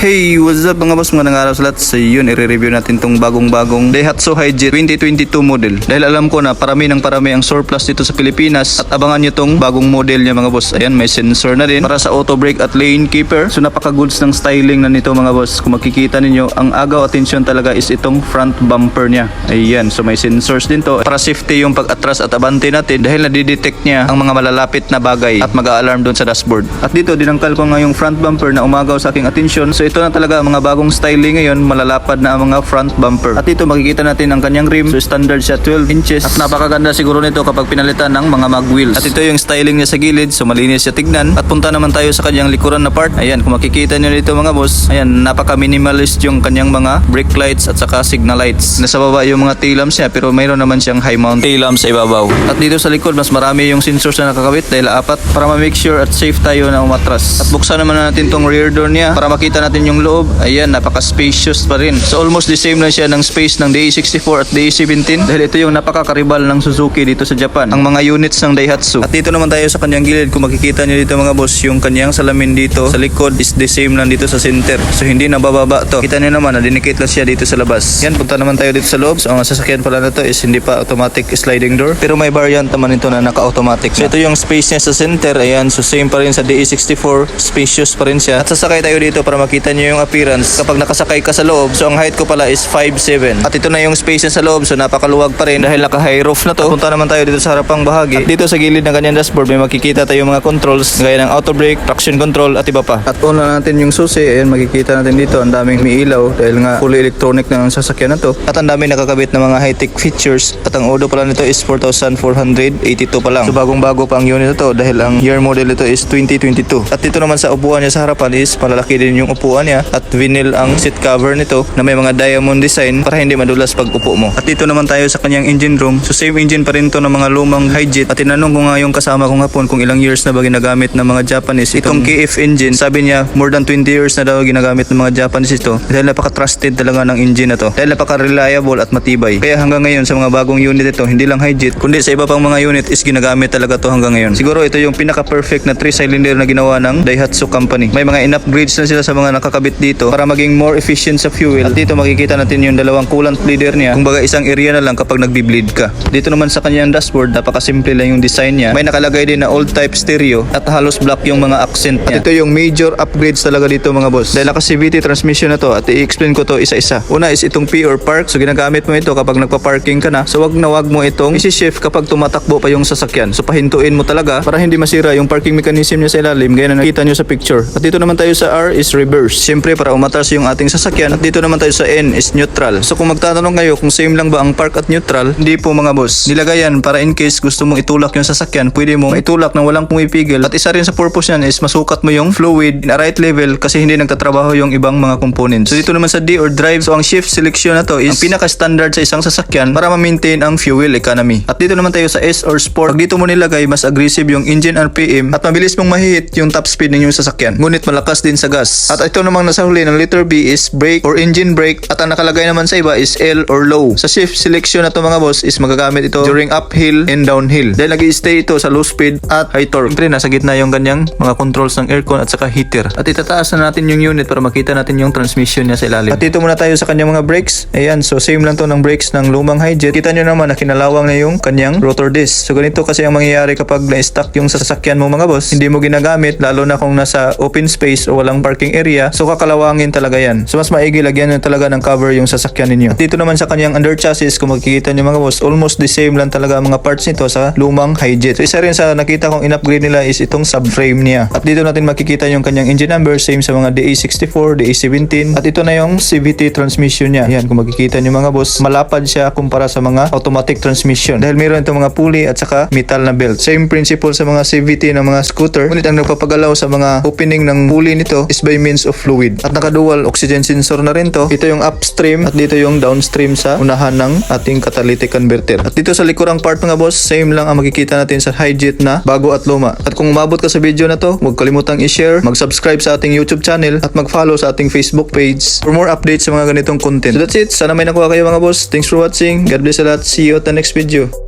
Hey, what's up mga boss? Mga araw sa lahat. So yun, i-review natin tong bagong-bagong Daihatsu Hijet 2022 model. Dahil alam ko na parami ng parami ang surplus dito sa Pilipinas at abangan nyo tong bagong model niya mga boss. Ayan, may sensor na din para sa auto brake at lane keeper. So napaka-goods ng styling na nito mga boss. Kung makikita ninyo, ang agaw attention talaga is itong front bumper niya. Ayan, so may sensors din to. Para safety yung pag-atras at abante natin dahil nadidetect niya ang mga malalapit na bagay at mag-a-alarm doon sa dashboard. At dito, dinangkal ko nga yung front bumper na umagaw sa aking attention. So ito na talaga ang mga bagong styling ngayon, malalapad na ang mga front bumper. At dito makikita natin ang kanyang rim. So standard siya 12 inches. At napakaganda siguro nito kapag pinalitan ng mga mag wheels. At ito yung styling niya sa gilid, so malinis siya tignan. At punta naman tayo sa kanyang likuran na part. Ayan, kung makikita nyo dito mga boss, ayan, napaka minimalist yung kanyang mga brake lights at saka signal lights. Nasa baba yung mga tail lamps niya pero mayroon naman siyang high mount tail lamps sa ibabaw. At dito sa likod, mas marami yung sensors na nakakabit dahil apat para ma-make sure at safe tayo na umatras. At buksan naman natin tong rear door niya para makita natin yung loob. Ayan, napaka-spacious pa rin. So almost the same lang siya ng space ng DA64 at DA17 dahil ito yung napakakaribal ng Suzuki dito sa Japan. Ang mga units ng Daihatsu. At dito naman tayo sa kanyang gilid. Kung makikita nyo dito mga boss, yung kanyang salamin dito sa likod is the same lang dito sa center. So hindi nabababa to. Kita nyo naman, na-dedicate lang siya dito sa labas. Yan, punta naman tayo dito sa loob. So ang sasakyan pala na to is hindi pa automatic sliding door. Pero may variant naman ito na naka-automatic. So ito yung space niya sa center. Ayan, so same pa rin sa DE64. Spacious pa rin siya. At sasakay tayo dito para makita nyo yung appearance. Kapag nakasakay ka sa loob, so ang height ko pala is 5'7". At ito na yung space niya sa loob. So napakaluwag pa rin dahil naka-high roof na to. At punta naman tayo dito sa harapang bahagi. At dito sa gilid ng kanyang dashboard, may makikita tayo mga controls gaya ng auto brake, traction control at iba pa. At on na natin yung susi. Ayan, makikita natin dito. Ang daming may ilaw dahil nga fully electronic na ang sasakyan na to. At ang daming nakakabit na mga high-tech features. At ang odo pala nito is 4,482 pa lang. So bagong-bago pa ang unit na to dahil ang year model nito is 2022. At dito naman sa upuan niya sa harapan is malalaki din yung upuan niya at vinyl ang seat cover nito na may mga diamond design para hindi madulas pag upo mo. At dito naman tayo sa kanyang engine room. So same engine pa rin to ng mga lumang Hijet. At tinanong ko nga yung kasama ko hapon kung ilang years na ba ginagamit ng mga Japanese itong KF engine. Sabi niya more than 20 years na daw ginagamit ng mga Japanese ito dahil napaka-trusted talaga ng engine na to. Dahil napaka-reliable at matibay. Kaya hanggang ngayon sa mga bagong unit ito, hindi lang Hijet kundi sa iba pang mga unit is ginagamit talaga to hanggang ngayon. Siguro ito yung pinaka-perfect na 3-cylinder na ginawa ng Daihatsu company. May mga in-upgrades na sila sa mga nakakabit dito para maging more efficient sa fuel. At dito makikita natin yung dalawang coolant bleeder niya. Kumbaga isang area na lang kapag nagbi-bleed ka. Dito naman sa kanyang dashboard, napaka-simple lang yung design niya. May nakalagay din na old type stereo at halos black yung mga accent niya. At ito yung major upgrades talaga dito mga boss. Dahil naka CVT transmission na to at i-explain ko to isa-isa. Una is itong P or park. So ginagamit mo ito kapag nagpa-parking ka na. So wag na wag mo itong isi-shift kapag tumatakbo pa yung sasakyan. So pahintuin mo talaga para hindi masira yung parking mechanism niya sa ilalim gaya na nakita nyo sa picture. At dito naman tayo sa R is reverse. Siyempre para umatas yung ating sasakyan. At dito naman tayo sa N is neutral. So kung magtatanong kayo kung same lang ba ang park at neutral, hindi po mga boss. Nilagayan para in case gusto mong itulak yung sasakyan, pwede mong itulak nang walang pumipigil. At isa rin sa purpose yan is masukat mo yung fluid na right level kasi hindi nagtatrabaho yung ibang mga components. So dito naman sa D or drive, so ang shift selection na to is ang pinaka-standard sa isang sasakyan para ma-maintain ang fuel economy. At dito naman tayo sa S or sport. Pag dito mo nilagay, mas aggressive yung engine RPM at mabilis mong mahihit yung top speed ng inyong sasakyan. Ngunit malakas din sa gas. At ito namang nasa huli ng letter B is brake or engine brake at ang nakalagay naman sa iba is L or low. Sa shift selection na to mga boss is magagamit ito during uphill and downhill. Dahil nag stay ito sa low speed at high torque. Siyempre nasa gitna yung ganyang mga controls ng aircon at saka heater. At itataas na natin yung unit para makita natin yung transmission niya sa ilalim. At dito muna tayo sa kanyang mga brakes. Ayan, so same lang to ng brakes ng lumang Hijet. Kita nyo naman na kinalawang na yung kanyang rotor disc. So ganito kasi ang mangyayari kapag na-stuck yung sasakyan mo mga boss, hindi mo ginagamit lalo na kung nasa open space o walang parking area. So kakalawangin talaga yan. So mas maigi lagyan nyo talaga ng cover yung sasakyan ninyo. At dito naman sa kanyang under chassis, kung makikita nyo mga boss, almost the same lang talaga ang mga parts nito sa lumang Hijet. So isa rin sa nakita kong in-upgrade nila is itong subframe niya. At dito natin makikita yung kanyang engine number, same sa mga DA64, DA17. At ito na yung CVT transmission niya. Yan, kung makikita nyo mga boss, malapad siya kumpara sa mga automatic transmission. Dahil meron itong mga pulley at saka metal na belt. Same principle sa mga CVT ng mga scooter. Ngunit ang nagpapagalaw sa mga opening ng pulley nito is by means of fluid. At naka-dual oxygen sensor na rin to. Ito yung upstream at dito yung downstream sa unahan ng ating catalytic converter. At dito sa likurang part mga boss, same lang ang makikita natin sa Hijet na bago at luma. At kung umabot ka sa video na to, huwag kalimutang i-share, mag-subscribe sa ating YouTube channel at mag-follow sa ating Facebook page for more updates sa mga ganitong content. So that's it. Sana may nakuha kayo mga boss. Thanks for watching. God bless a lot. See you at the next video.